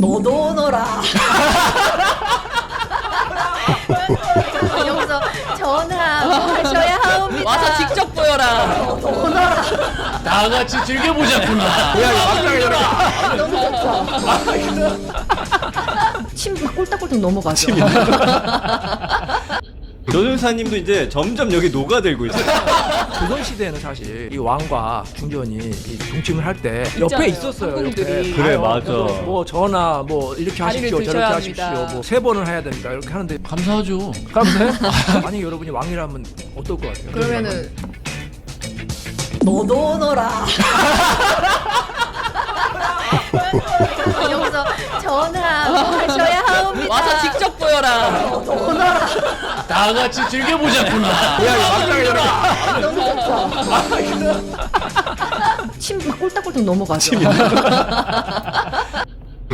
너도 오너라. 여기서 전화 뭐 하셔야 하옵니다. 와서 직접 보여라. 너도 오너라. 다 같이 즐겨보자꾸나. 야, 이거 막장에 저렇게. 너무 좋죠. 침막 꼴딱꼴딱 넘어가죠. 변호사님도 이제 점점 여기 녹아들고 있어요. 조선 시대에는 사실 이 왕과 중전이 이 동침을 할 때 옆에 있었어요. 옆에. 그래, 맞아. 그래서 뭐 전화 뭐 이렇게 하십시오, 저렇게 드셔야 하십시오, 합니다. 뭐 세 번을 해야 됩니다. 이렇게 하는데 감사하죠. 감사해? 만약 여러분이 왕이라면 어떨 것 같아요? 그러면은 너도 오너라. 여기서 전화 뭐 하셔야 하옵니다. 와서 직접 보여라. 너도 오너라. 다 같이 즐겨보자꾸나. 야, 막장에 저렇게. 좋죠. 침막 꼴딱꼴딱 넘어가죠. 변호사님